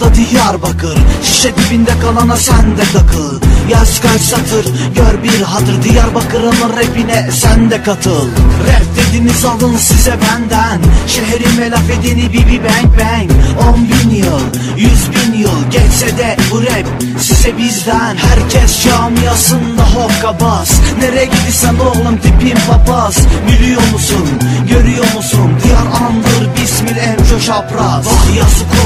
Diyarbakır. Şişe dibinde kalana sen de takıl. Yaz kaç satır gör bir hatır. Diyarbakır'ın rapine sen de katıl. Rap dediniz alın size benden. Şehrime laf edeni bibi bang bang. On bin yıl, yüz bin yıl Geçse de bu rap size bizden. Herkes camiasında hokkabaz. Nereye gidiyorsan oğlum tipin papaz. Biliyor musun, görüyor musun? Diyar andır bismil emco şapraz olmuş torunlara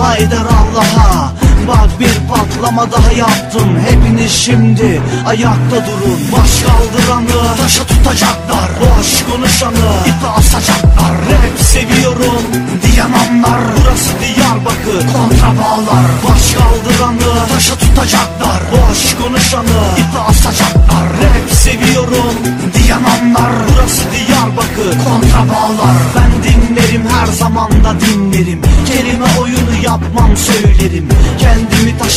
Eder Allah'a. Bak bir patlama daha yaptım. Hepiniz şimdi ayakta durun. Baş kaldıranı taşa tutacaklar. Boş konuşanı ipe asacaklar. Rap seviyorum diyen Burası Diyarbakır kontra bağlar Baş kaldıranı taşa tutacaklar. Boş konuşanı ipe asacaklar. Rap seviyorum diyen Burası Diyarbakır kontra bağlar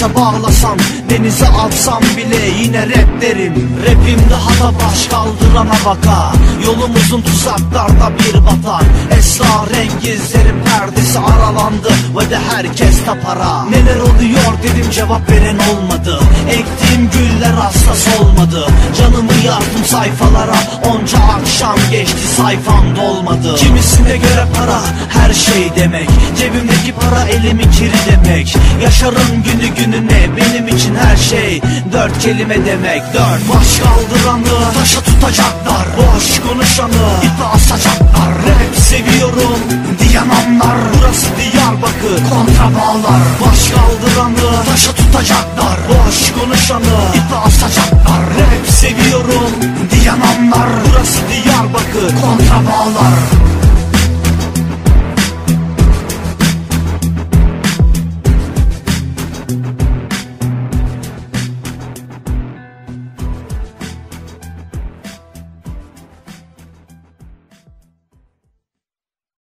taşa bağlasam Denize atsam bile yine rap derim. Rapim daha da baş kaldırana baka Yolumuzun tuzaklarda bir batar. Esrarengizlerin perdesi aralandı Ve de herkes tapara. Neler oluyor dedim cevap veren olmadı. Ektiğim güller asla solmadı. Canımı yardım sayfalara sayfam dolmadı. Kimisine göre para her şey demek. Cebimdeki para elimi kiri demek Yaşarım günü gününe benim için her şey Dört kelime demek. Dört. Baş kaldıranı taşa tutacaklar. Boş konuşanı ipe asacaklar. Rap seviyorum diyen Burası Diyarbakır kontra bağlar Baş kaldıranı taşa tutacaklar. Boş konuşanı ipe asacaklar. Rap seviyorum